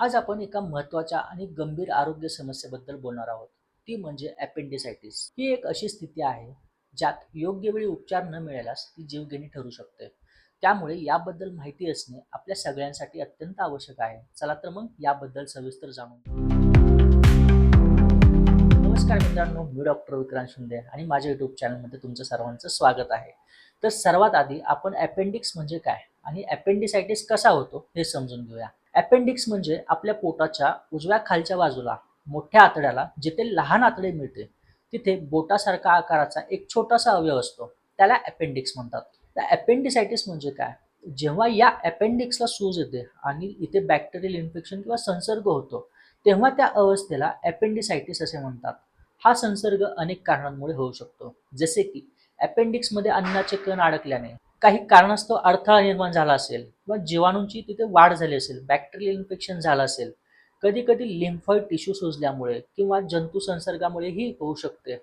आज आपण एका महत्त्वाच्या आणि गंभीर आरोग्य समस्येबद्दल बोलणार आहोत. ती म्हणजे अपेंडिसायटिस ही एक अशी स्थिती आहे ज्यात योग्य वेळी उपचार न मिळाल्यास ती जीवघेणी ठरू शकते. त्यामुळे याबद्दल माहिती असणे आपल्या सगळ्यांसाठी अत्यंत आवश्यक आहे. चला तर मग याबद्दल सविस्तर जाणून नमस्कार मित्रांनो मी डॉक्टर विक्रांत शिंदे आणि माझ्या युट्यूब चॅनलमध्ये तुमचं सर्वांचं स्वागत आहे. तर सर्वात आधी आपण अपेंडिक्स म्हणजे काय आणि अपेंडिसायटिस कसा होतो हे समजून घेऊया. अपेंडिक्स म्हणजे आपल्या पोटाच्या उजव्या खालच्या बाजूला मोठ्या आतड्याला जिथे लहान आतडे मिळते तिथे बोटासारखा आकाराचा एक छोटासा अवयव असतो. त्याला अपेंडिक्स म्हणतात. तर अपेंडिसायटिस म्हणजे काय? जेव्हा या अपेंडिक्सला सूज येते आणि इथे बॅक्टेरियल इन्फेक्शन किंवा संसर्ग होतो तेव्हा त्या अवस्थेला अपेंडिसायटिस असे म्हणतात. हा संसर्ग अनेक कारणांमुळे होऊ शकतो. जसे की अपेंडिक्समध्ये अन्नाचे कण अडकल्याने काही कारणास्तव अडथळा निर्माण झाला असेल किंवा जीवाणूंची तिथे वाढ झाली असेल बॅक्टेरियल इन्फेक्शन झालं असेल कधी कधी लिम्फॉइड टिश्यू सुजल्यामुळे किंवा जंतू संसर्गामुळेही होऊ शकते.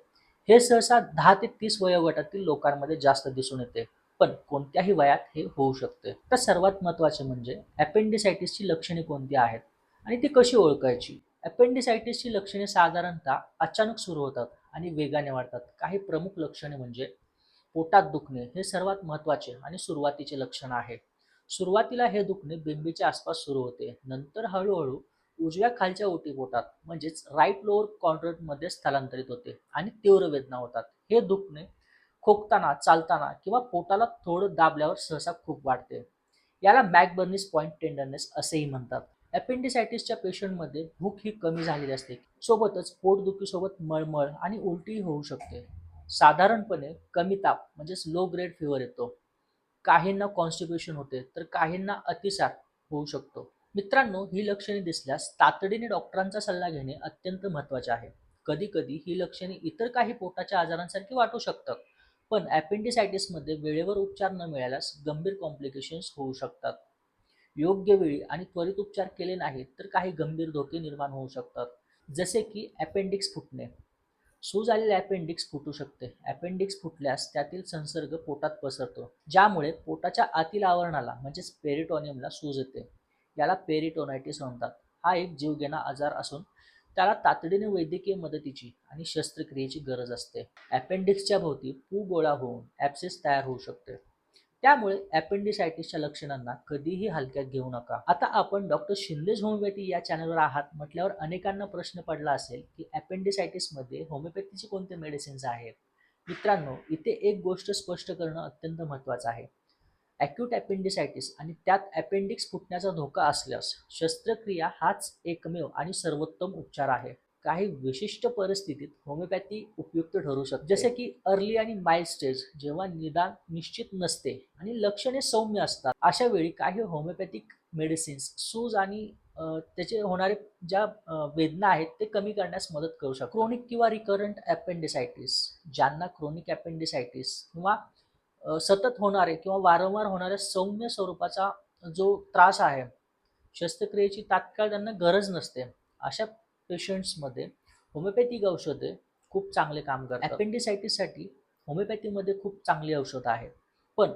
हे सहसा दहा ते तीस वयोगटातील लोकांमध्ये जास्त दिसून येते पण कोणत्याही वयात हे होऊ शकते. तर सर्वात महत्त्वाचे म्हणजे अपेंडिसायटिसची लक्षणे कोणती आहेत आणि ती कशी ओळखायची? अपेंडिसायटिसची लक्षणे साधारणतः अचानक सुरू होतात आणि वेगाने वाढतात. काही प्रमुख लक्षणे म्हणजे पोटात दुखणे हे सर्वात महत्त्वाचे आणि सुरुवातीचे लक्षण आहे. सुरुवातीला हे दुखणे बिंबीच्या आसपास सुरू होते. नंतर हळूहळू उजव्या खालच्या ओटीपोटात म्हणजेच राईट लोअर कॉन्ट्रॅक्टमध्ये स्थलांतरित होते आणि तीव्र वेदना होतात. हे दुखणे खोकताना चालताना किंवा पोटाला थोडं दाबल्यावर सहसा खूप वाढते. याला मॅकबर्निस पॉईंट टेंडरनेस असेही म्हणतात. अपेंडिसायटिसच्या पेशंटमध्ये भूक ही कमी झालेली असते. सोबतच पोटदुखीसोबत मळमळ आणि उलटीही होऊ शकते. साधारणपणे कमी ताप म्हणजेच लो ग्रेड फिवर येतो. काहींना कॉन्स्टिप्युशन होते तर काहींना अतिसार होऊ शकतो. मित्रांनो ही लक्षणे दिसल्यास तातडीने डॉक्टरांचा सल्ला घेणे अत्यंत महत्त्वाचे आहे. कधी कधी ही लक्षणे इतर काही पोटाच्या आजारांसारखी वाटू शकतात पण ॲपेंडिसायटिसमध्ये वेळेवर उपचार न मिळाल्यास गंभीर कॉम्प्लिकेशन्स होऊ शकतात. योग्य वेळी आणि त्वरित उपचार केले नाहीत तर काही गंभीर धोके निर्माण होऊ शकतात. जसे की ॲपेंडिक्स फुटणे. सूज आलेले अपेंडिक्स फुटू शकते. अपेंडिक्स फुटल्यास त्यातील संसर्ग पोटात पसरतो. ज्यामुळे पोटाच्या आतील आवरणाला म्हणजेच पेरिटोनियमला सूज येते. याला पेरिटोनायटिस म्हणतात. हा एक जीवघेणा आजार असून त्याला तातडीने वैद्यकीय मदतीची आणि शस्त्रक्रियेची गरज असते. अपेंडिक्सच्या भोवती पू गोळा होऊन ॲप्सेस तयार होऊ शकते. त्यामुळे अपेंडिसायटिसच्या लक्षणांना कधीही हलक्यात घेऊ नका. आता आपण डॉक्टर शिंदेज होमिओपॅथी या चॅनलवर आहात म्हटल्यावर अनेकांना प्रश्न पडला असेल की अपेंडिसायटिसमध्ये होमिओपॅथीचे कोणते मेडिसिन्स आहेत? मित्रांनो इथे एक गोष्ट स्पष्ट करणं अत्यंत महत्त्वाचं आहे. ॲक्यूट अपेंडिसायटिस आणि त्यात अपेंडिक्स फुटण्याचा धोका असल्यास शस्त्रक्रिया हाच एकमेव आणि सर्वोत्तम उपचार आहे. काही विशिष्ट परिस्थितीत होमिओपॅथी उपयुक्त ठरू शकते. जसे की अर्ली आणि माइल्ड स्टेज जेव्हा निदान निश्चित नसते आणि लक्षणे सौम्य असतात अशा वेळी काही होमिओपॅथिक मेडिसिन्स सूज आणि त्याचे होणारे ज्या वेदना आहेत ते कमी करण्यास मदत करू शकतात. क्रोनिक किंवा रिकरंट ॲपेंडिसायटिस ज्यांना क्रोनिक ॲपेंडिसायटिस किंवा सतत होणारे किंवा वारंवार होणाऱ्या सौम्य स्वरूपाचा जो त्रास आहे शस्त्रक्रियेची तात्काळ त्यांना गरज नसते अशा पेशंट्समध्ये होमिओपॅथिक औषधे खूप चांगले काम करतात. अपेंडिसायटिससाठी होमिओपॅथीमध्ये खूप चांगली औषधं आहेत. पण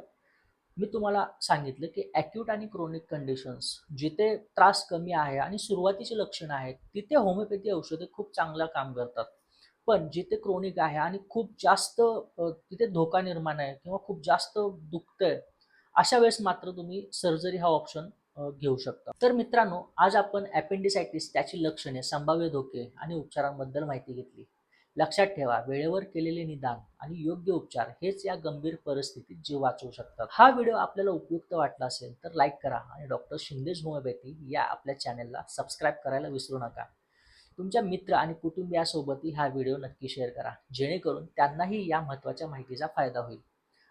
मी तुम्हाला सांगितलं की ॲक्यूट आणि क्रोनिक कंडिशन्स जिथे त्रास कमी आहे आणि सुरुवातीची लक्षणं आहेत तिथे होमिओपॅथी औषधे खूप चांगलं काम करतात. पण जिथे क्रोनिक आहे आणि खूप जास्त तिथे धोका निर्माण आहे किंवा खूप जास्त दुखतंय अशा वेळेस मात्र तुम्ही सर्जरी हा ऑप्शन घेऊ शकता. तर मित्रांनो आज आपण ॲपेंडिसायटिस त्याची लक्षणे संभाव्य धोके आणि उपचारांबद्दल माहिती घेतली. लक्षात ठेवा वेळेवर केलेले निदान आणि योग्य उपचार हेच या गंभीर परिस्थितीत जीव वाचवू शकतात. हा व्हिडिओ आपल्याला उपयुक्त वाटला असेल तर लाईक करा आणि डॉक्टर शिंदेज होमिओपॅथी या आपल्या चॅनेलला सबस्क्राईब करायला विसरू नका. तुमच्या मित्र आणि कुटुंबियासोबतही हा व्हिडिओ नक्की शेअर करा. जेणेकरून त्यांनाही या महत्त्वाच्या माहितीचा फायदा होईल.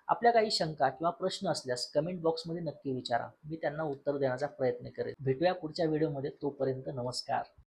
आपल्या काही शंका किंवा प्रश्न असल्यास कमेंट बॉक्समध्ये नक्की विचारा. मी त्यांना उत्तर देण्याचा प्रयत्न करेन. भेटूया पुढच्या व्हिडिओमध्ये तोपर्यंत नमस्कार.